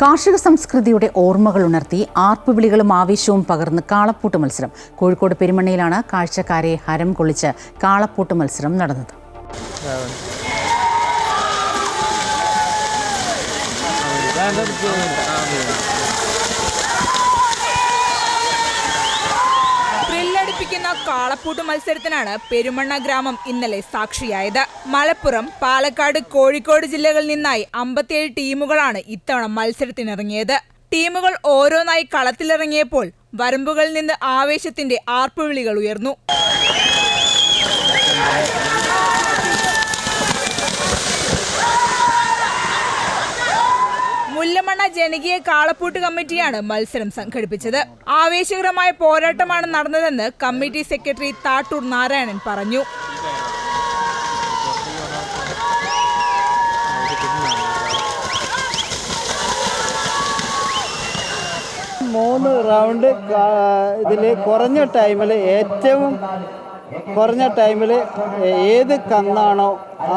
കാർഷിക സംസ്കൃതിയുടെ ഓർമ്മകൾ ഉണർത്തി ആർപ്പുവിളികളും ആവേശവും പകർന്ന് കാളപ്പൂട്ട് മത്സരം കോഴിക്കോട് പെരുമണ്ണയിലാണ് കാഴ്ചക്കാരെ ഹരം കൊള്ളിച്ച് കാളപ്പൂട്ട് മത്സരം നടന്നത് കാളപ്പൂട്ട് മത്സരത്തിനാണ് പെരുമണ്ണ ഗ്രാമം ഇന്നലെ സാക്ഷിയായത്. മലപ്പുറം പാലക്കാട് കോഴിക്കോട് ജില്ലകളിൽ നിന്നായി അമ്പത്തിയേഴ് ടീമുകളാണ് ഇത്തവണ മത്സരത്തിനിറങ്ങിയത്. ടീമുകൾ ഓരോന്നായി കളത്തിലിറങ്ങിയപ്പോൾ വരമ്പുകളിൽ നിന്ന് ആവേശത്തിന്റെ ആർപ്പുവിളികൾ ഉയർന്നു. മുല്ലമണ്ണ ജനകീയ കാളപ്പൂട്ട് കമ്മിറ്റിയാണ് മത്സരം സംഘടിപ്പിച്ചത്. ആവേശകരമായ പോരാട്ടമാണ് നടന്നതെന്ന് കമ്മിറ്റി സെക്രട്ടറി താട്ടൂർ നാരായണൻ പറഞ്ഞു. മൂന്ന് റൗണ്ട് ഇതിൽ കുറഞ്ഞ ടൈമിൽ ഏറ്റവും കുറഞ്ഞ ടൈമിൽ ഏത് കന്നാണോ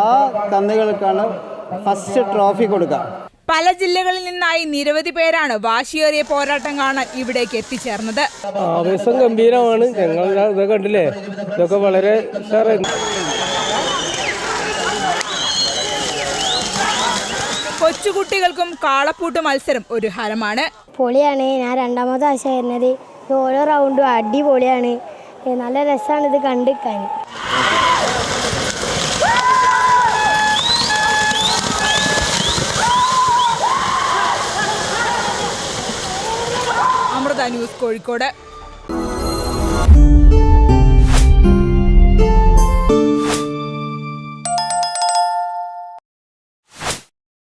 ആ കന്നുകൾക്കാണ് ഫസ്റ്റ് ട്രോഫി കൊടുക്കുക. പല ജില്ലകളിൽ നിന്നായി നിരവധി പേരാണ് വാശിയേറിയ പോരാട്ടം കാണാൻ ഇവിടേക്ക് എത്തിച്ചേർന്നത്. ആവേശം ഗംഭീരമാണ്. ഞങ്ങൾ ഇതൊക്കെ കണ്ടില്ലേ? ഇതൊക്കെ വളരെ കൊച്ചുകുട്ടികൾക്കും കാളപ്പൂട്ട് മത്സരം ഒരു ഹരമാണ്. പൊളിയാണ്. ഞാൻ രണ്ടാമത്തെ ആശ വരുന്നത്. ഓരോ റൗണ്ടും അടിപൊളിയാണ്. നല്ല രസമാണ് ഇത് കണ്ടിക്കാൻ ന്യൂസ് കോഴിക്കോട്.